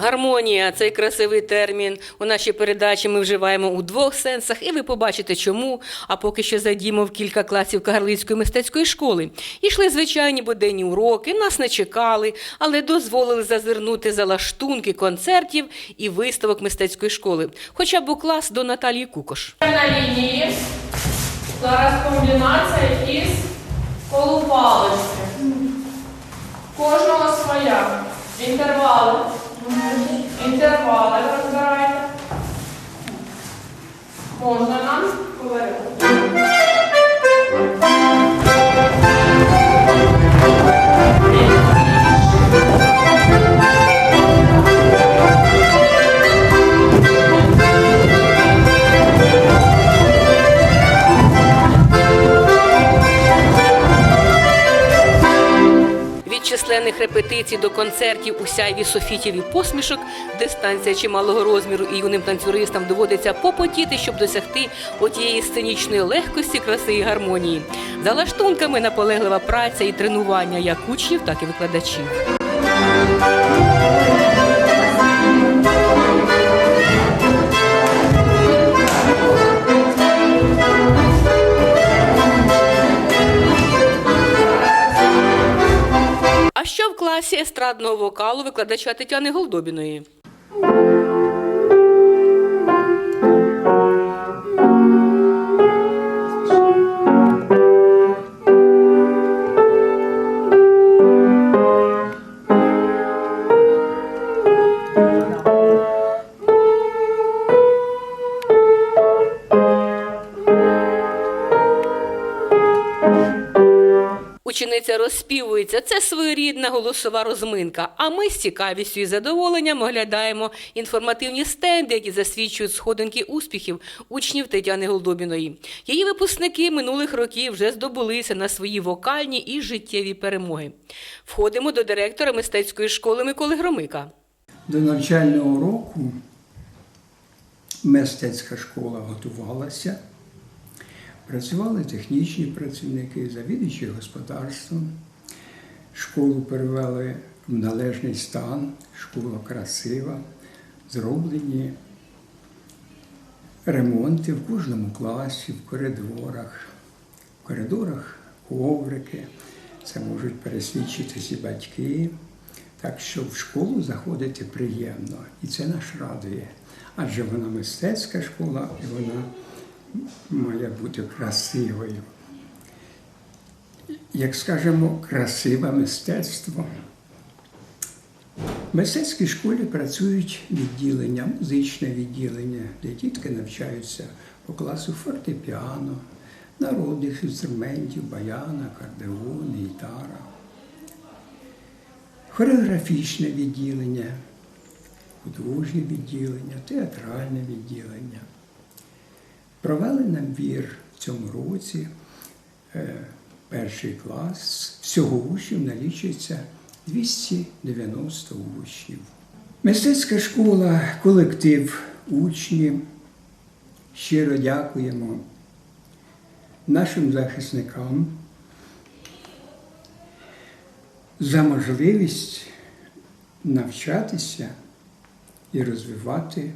Гармонія цей красивий термін. У нашій передачі ми вживаємо у двох сенсах, і ви побачите чому. А поки що зайдімо в кілька класів Кагарлицької мистецької школи. Ішли звичайні буденні уроки, нас не чекали, але дозволили зазирнути за лаштунки концертів і виставок мистецької школи. Хоча б у клас до Наталії Кукош. На лінії зараз комбінація із колупалочки. Кожного своя. Інтервали. Інтервали розбирайте. Можна нам повернути. Від численних репетицій до концертів у сяйві софітів і посмішок, дистанція чималого розміру і юним танцюристам доводиться попотіти, щоб досягти отієї сценічної легкості, краси і гармонії. За лаштунками наполеглива праця і тренування як учнів, так і викладачів. Що в класі естрадного вокалу викладача Тетяни Голдобіної? Розспівується. Це своєрідна голосова розминка. А ми з цікавістю і задоволенням оглядаємо інформативні стенди, які засвідчують сходинки успіхів учнів Тетяни Голдобіної. Її випускники минулих років вже здобулися на свої вокальні і життєві перемоги. Входимо до директора мистецької школи Миколи Громика. До навчального року мистецька школа готувалася. Працювали технічні працівники, завідувачі господарством. Школу перевели в належний стан, школа красива, зроблені ремонти в кожному класі, в коридорах. В коридорах коврики, це можуть пересвідчити всі батьки. Так що в школу заходити приємно, і це нас радує. Адже вона мистецька школа, і вона має бути красивою. Як скажемо, красиве мистецтво. В мистецькій школі працюють відділення, музичне відділення, де дітки навчаються по класу фортепіано, народних інструментів, баяна, кардеон, гітара хореографічне відділення, художнє відділення, театральне відділення. Провели набір в цьому році е, перший клас. Всього учнів налічується 290 учнів. Мистецька школа, колектив учнів. Щиро дякуємо нашим захисникам за можливість навчатися і розвивати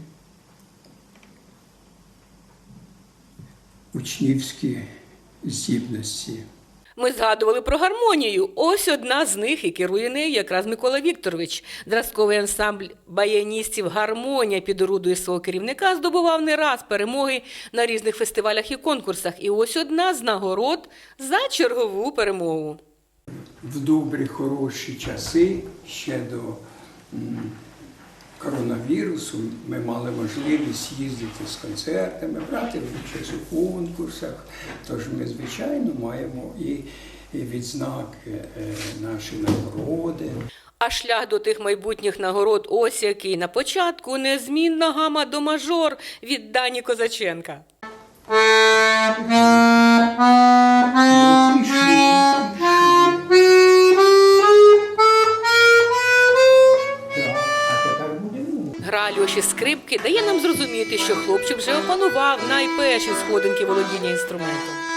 учнівські здібності. Ми згадували про гармонію. Ось одна з них і керує нею якраз Микола Вікторович. Зразковий ансамбль баяністів Гармонія під орудою свого керівника здобував не раз перемоги на різних фестивалях і конкурсах. І ось одна з нагород за чергову перемогу. В добрі, хороші часи ще до коронавірусу ми мали можливість їздити з концертами, брати участь у конкурсах. Тож ми, звичайно, маємо і, відзнаки е, наші нагороди. А шлях до тих майбутніх нагород ось який на початку незмінна гама до мажор від Дані Козаченка. Гра скрипки дає нам зрозуміти, що хлопчик вже опанував найперші сходинки володіння інструментом.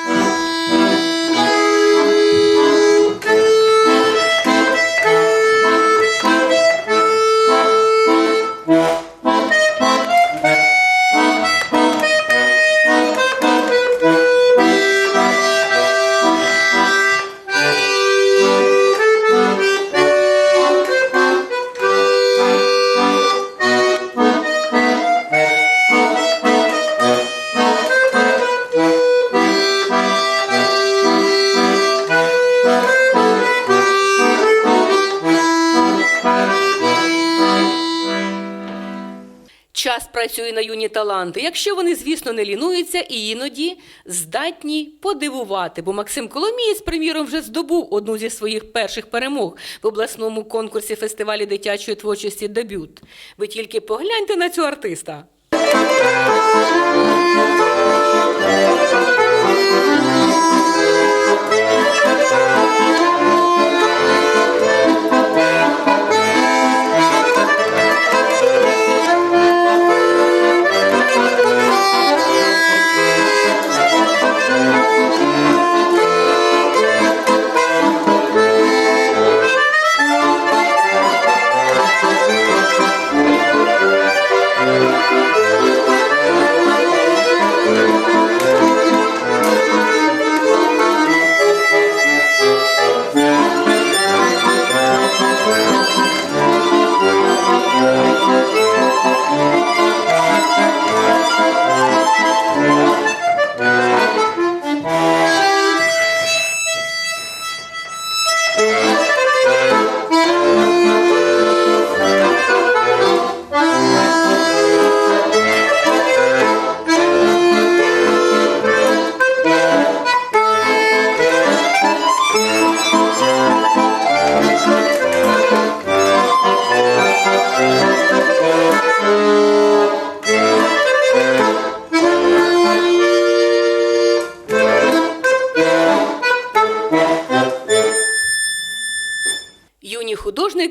Час працює на юні таланти, якщо вони, звісно, не лінуються і іноді здатні подивувати. Бо Максим Коломієць, приміром, вже здобув одну зі своїх перших перемог в обласному конкурсі фестивалі дитячої творчості Дебют. Ви тільки погляньте на цю артиста.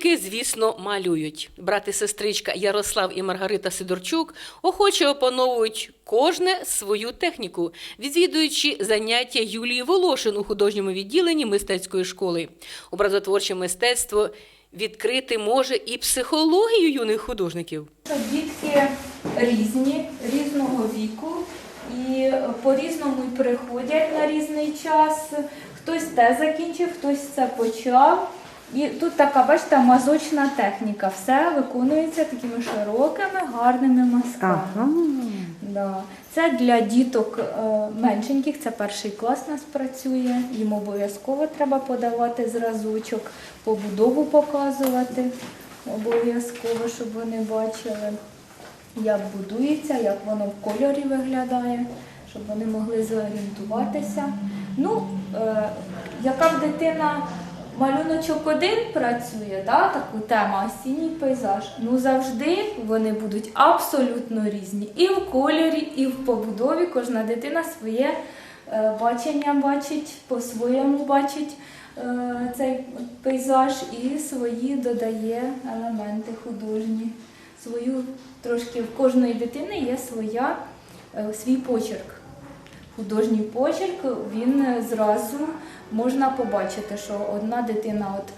Художники, звісно, малюють. Брат і сестричка Ярослав і Маргарита Сидорчук охоче опановують кожне свою техніку, відвідуючи заняття Юлії Волошин у художньому відділенні мистецької школи. Образотворче мистецтво відкрити може і психологію юних художників. Дітки різні, різного віку і по-різному приходять на різний час. Хтось те закінчив, хтось це почав. І тут така, бачите, мазочна техніка. Все виконується такими широкими, гарними мазками. Да. Це для діток е, меншеньких, це перший клас нас працює. Їм обов'язково треба подавати зразочок, побудову показувати. Обов'язково, щоб вони бачили, як будується, як воно в кольорі виглядає, щоб вони могли зорієнтуватися. Ну, е, яка в дитина малюночок один працює, да, таку тему осінній пейзаж. Ну завжди вони будуть абсолютно різні. І в кольорі, і в побудові. Кожна дитина своє е, бачення бачить, по-своєму бачить е, цей пейзаж і свої додає елементи художні. Свою трошки в кожної дитини є своя, е, свій почерк. Художній почерк, він е, зразу можна побачити, що одна дитина от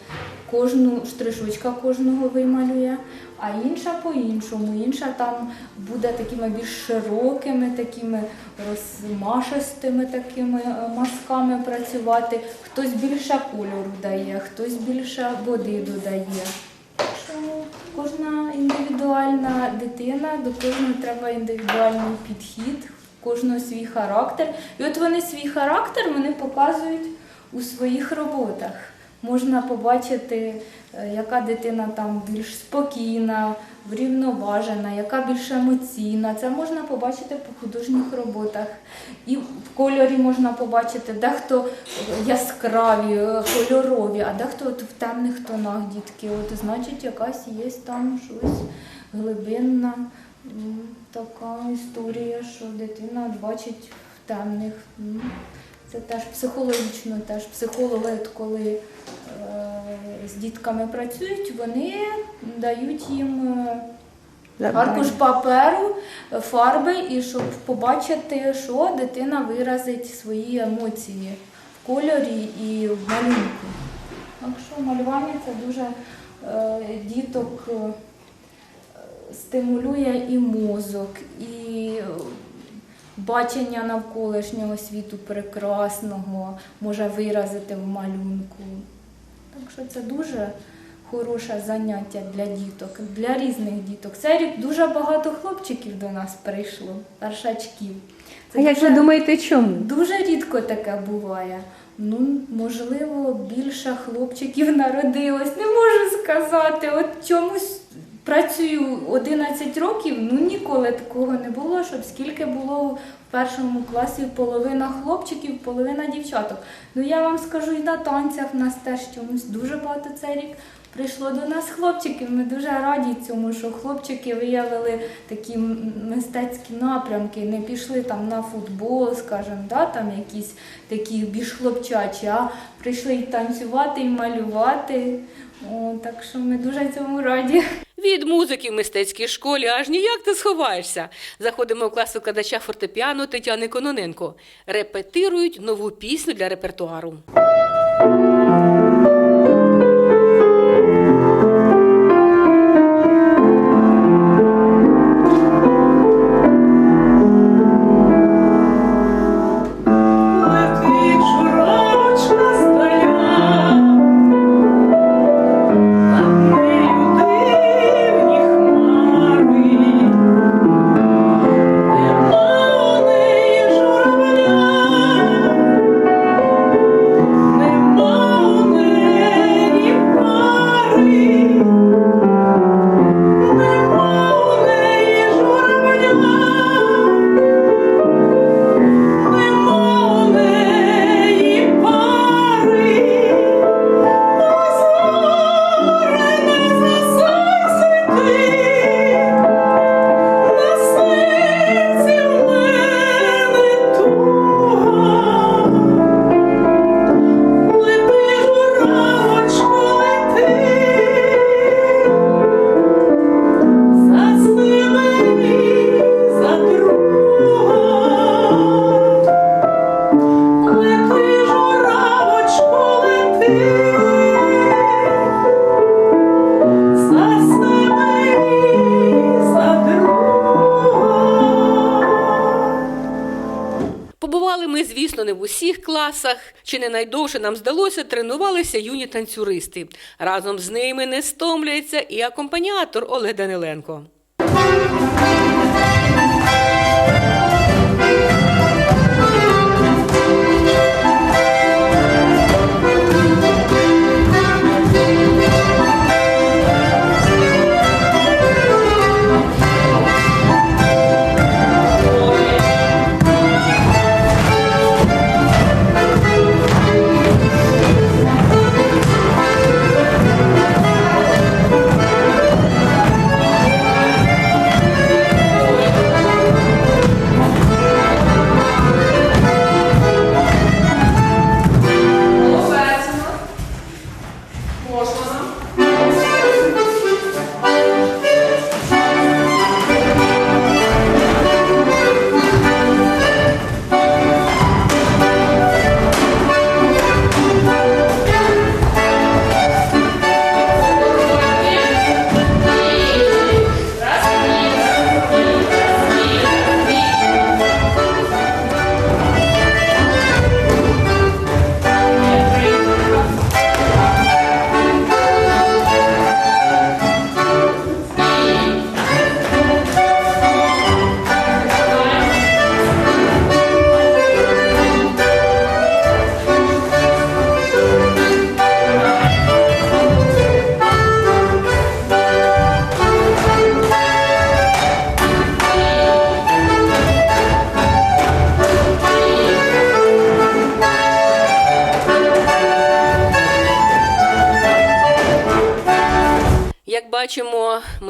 кожну штришочка кожного вималює, а інша по-іншому. Інша там буде такими більш широкими, такими розмашистими такими е, мазками працювати. Хтось більше кольору дає, хтось більше води додає. Кожна індивідуальна дитина, до кожного треба індивідуальний підхід, кожного свій характер. І от вони свій характер вони показують у своїх роботах. Можна побачити, е, яка дитина там більш спокійна, врівноважена, яка більш емоційна. Це можна побачити по художніх роботах. І в кольорі можна побачити, дехто яскраві, е, кольорові, а дехто от в темних тонах дітки. От значить, якась є там щось глибинна така історія, що дитина бачить в темних. Це теж психологічно, теж психологи, от коли е, з дітками працюють, вони дають їм е, аркуш паперу, фарби, і щоб побачити, що дитина виразить свої емоції в кольорі і в малюнку. Так що малювання це дуже е, діток стимулює і мозок, і е, бачення навколишнього світу прекрасного може виразити в малюнку. Так що це дуже хороше заняття для діток, для різних діток. Цей рік дуже багато хлопчиків до нас прийшло, першачків. А як ви думаєте, чому? Дуже рідко таке буває. Ну, можливо, більше хлопчиків народилось. Не можу сказати. От чомусь працюю 11 років, ну ніколи такого не було, щоб скільки було в першому класі половина хлопчиків, половина дівчаток. Ну я вам скажу, і на танцях в нас теж чомусь дуже багато цей рік. Прийшло до нас хлопчиків. Ми дуже раді цьому, що хлопчики виявили такі мистецькі напрямки, не пішли там на футбол, скажімо, да, там якісь такі більш хлопчачі, а прийшли і танцювати, і малювати. О, так що ми дуже цьому раді. Від музики в мистецькій школі аж ніяк не сховаєшся. Заходимо в клас викладача фортепіано Тетяни Кононенко. Репетирують нову пісню для репертуару. Побували ми, звісно, не в усіх класах. Чи не найдовше нам здалося, тренувалися юні танцюристи. Разом з ними не стомлюється і акомпаніатор Олег Даниленко.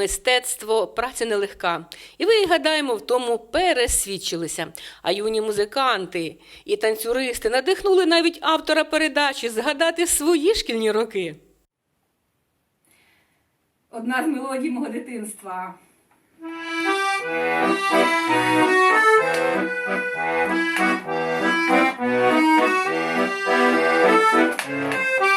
Мистецтво праця нелегка. І ви гадаємо, в тому пересвідчилися. А юні музиканти і танцюристи надихнули навіть автора передачі згадати свої шкільні роки. Одна з мелодій мого дитинства.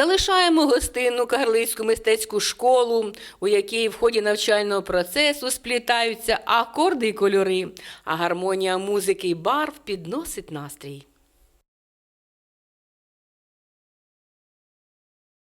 Залишаємо гостинну карлицьку мистецьку школу, у якій в ході навчального процесу сплітаються акорди і кольори, а гармонія музики і барв підносить настрій.